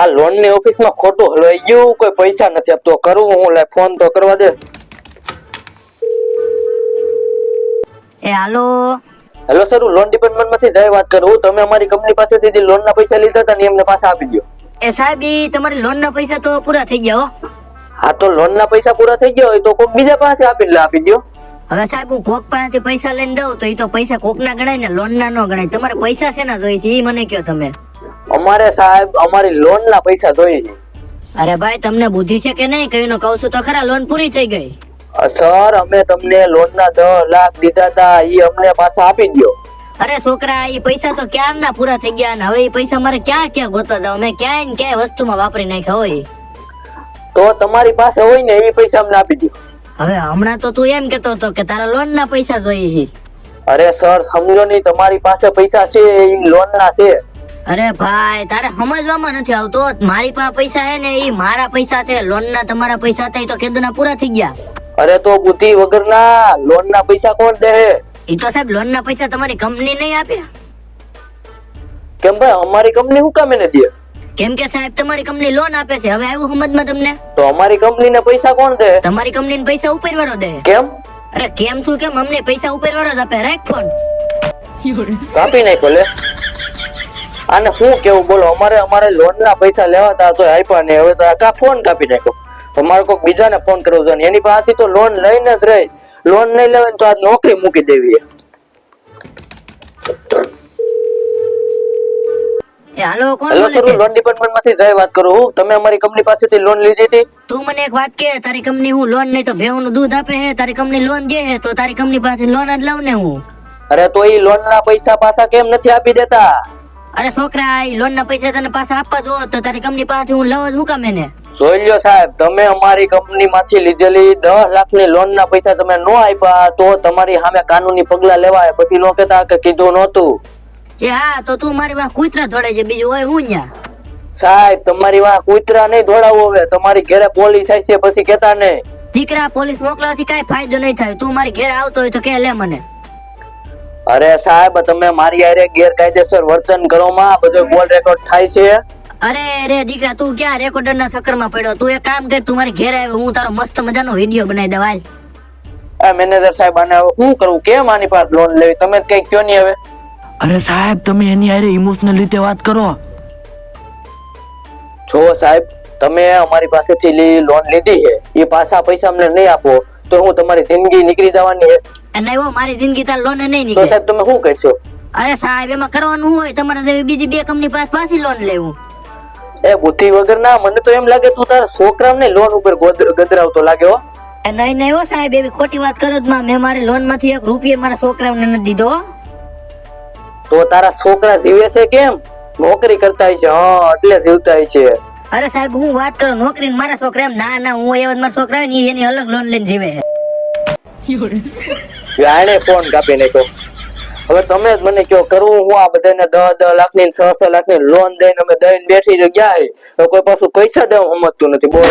આ લોનની ઓફિસમાં ખોટું હલવાઈ ગયું કોઈ પૈસા નથી આપતો. કરું હું લે ફોન તો કરવા દે. એ હાલો. હેલો સર હું લોન ડિપાર્ટમેન્ટમાંથી જય વાત કરું. તમે અમારી કંપની પાસેથી જે લોન ના પૈસા લીધા હતા ને એમને પાછા આપી દો એ સાહેબ ઈ તમારી લોન ના પૈસા તો પૂરા થઈ ગયા હો. હા તો લોન ના પૈસા પૂરા થઈ ગયા હોય તો કોઈક બીજા પાસે આપી લે આપી દો હવે સાહેબ હું કોક પાસેથી પૈસા લઈને દઉં તો એ તો પૈસા કોક ના ગણાય ને લોન ના ન ગણાય. તમારે પૈસા શેના જોઈએ છે એ મને કયો તમે. અમારે સાહેબ અમારી લોન ના પૈસા જોઈએ છે. અરે ભાઈ તમને બુદ્ધિ છે કે નહીં? કયું કહું છું તો ખરા લોન પૂરી થઈ ગઈ. સર અમે તમને લોન ના દસ લાખ દીધા હતા એ અમને પાછા આપી દો અરે છોકરા એ પૈસા તો ક્યારના પૂરા થઈ ગયા ને? હવે એ પૈસા મારે ક્યાં ક્યાં ગોતવા જાવ? મેં ક્યાંય ને ક્યાંય વસ્તુમાં વાપરી નાખ્યા હોય. તો તમારી પાસે હોય ને એ પૈસા અમને આપી દો હવે હમણાં તો તું એમ કેતો હતો કે તારા લોન ના પૈસા જોઈએ છે. અરે સર સમજો નહીં તમારી પાસે પૈસા છે એ લોન ના છે. અરે ભાઈ તારે સમજવામાં નથી આવતો. મારી પાસે પૈસા છે ને એ મારા પૈસા છે. લોન ના તમારા પૈસા હતા તો કેદના પૂરા થઈ ગયા. અરે તો બુદ્ધિ વગરના લોન ના પૈસા કોણ દે? એ તો સાહેબ લોન ના પૈસા તમારી કંપની નહીં આપે? કેમ ભાઈ અમારી કંપની શું કામે નથી દે? કેમ કે સાહેબ તમારી કંપની લોન આપે છે. હવે આવ્યું સમજમાં તમને? તો અમારી કંપની ને પૈસા કોણ દે? તમારી કંપની પૈસા ઉપરવાળો દે. કેમ? અરે કેમ શું કેમ? અમને પૈસા ઉપરવાળો જ આપે. રાખ ફોન. કાપી નાખ્યો લે. આને શું કેવું? બોલો અમારે અમારે લોન ના પૈસા લેવા હતા તો આપ્યા ને હવે તો કા ફોન કાપી નાખ્યો? અમારે કોઈક બીજાને ફોન કરવો જોઈએ એની પાસેથી તો લોન લઈને જ રહી. લોન નહીં લેવાય તો આ નોકરી મૂકી દેવી છે. કોણ બોલે છે? લોન ડિપાર્ટમેન્ટમાંથી જય વાત કરું તમે અમારી કંપની પાસેથી લોન લીધી હતી? તું મને એક વાત કે તારી કંપની હું લોન નહીં તો ભેવનું દૂધ આપે તારી કંપની લોન દે તો તારી કંપની પાસે લોન જ લઉં ને હું. અરે તો એ લોન ના પૈસા પાછા કેમ નથી આપી દેતા? અરે છોકરા ઈ લોન ના પૈસા તને પાછા આપવા જો તો તારી કંપની પાસેથી હું લઉં હું કામ એને? જોઈ લ્યો સાહેબ તમે અમારી કંપની માંથી લીધેલી દસ લાખની લોન ના પૈસા તમે નો આપ્યા તો તમારી સામે કાનૂની પગલા લેવાય. પછી નો કેતા કે કીધું નહોતું. એ હા તો તું મારી વાત કુતરા ધોડે છે બીજું હોય હું ન્યા? સાહેબ તમારી વાહ કુતરા નહીં દોડાવો હવે તમારી ઘરે પોલીસ આવી છે પછી કેતા નહીં. દીકરા પોલીસ મોકલવાથી કઈ ફાયદો નહીં થાય તું મારી ઘેરે આવતો હોય તો કે લે મને. અરે સાહેબ તમે મારી હારે ગેરકાયદેસર વર્તન કરો માં બધો ગોલ રેકોર્ડ થાય છે? અરે રે દીકરા તું ક્યાં રેકોર્ડર ના ચક્કરમાં પડ્યો? તું એક કામ કર તું મારી ઘેર આવ્યો હું તારો મસ્ત મજાનો વીડિયો બનાવી દઉં હાલ. આ મેનેજર સાહેબ આને હવે શું કરવું કેમ આની પાસે લોન લેવી? તમે જ કઈ કયો નહીં હવે. અરે સાહેબ તમે એની હારે ઇમોશનલ રીતે વાત કરો. જો સાહેબ તમે અમારી પાસેથી લોન લીધી છે. એ પાછા પૈસા અમને નહીં આપો. તો હું તમારી જિંદગી નીકળી જવાની છે. અને એવો મારી જિંદગી તાર લોન નહીં તો નીકળે. સાહેબ તમે શું કરશો? અરે સાહેબ એમાં કરવાનું હોય તમારે જેવી બીજી બે કંપની પાસે પાછી લોન લેવું. એ બુદ્ધિ વગર ના મને તો એમ લાગે તું તારા છોકરાને લોન ઉપર ગદરાવતો લાગે હો. નહીં નહીં હો સાહેબ એવી ખોટી વાત કરો જ માં મેં મારી લોનમાંથી એક રૂપિયા મારા છોકરાઓને નથી દીધો. તો તારા છોકરા જીવે છે કેમ? નોકરી કરતા હોય છે હા એટલે જીવતા હોય છે. અરે સાહેબ, હું વાત કરું નોકરી મારા છોકરા એમ, ના ના, હું એવા મારા છોકરા ની એની અલગ લોન લઈને જીવે. આને ફોન કાપી નાખ્યો. હવે તમે જ મને કયો કરવું હું આ બધાને દસ દસ લાખની છ છ લાખની લોન દઈને અમે દઈને રહી ગયા તો કોઈ પાછું પૈસા દેવા સમજતું નથી, બોલ.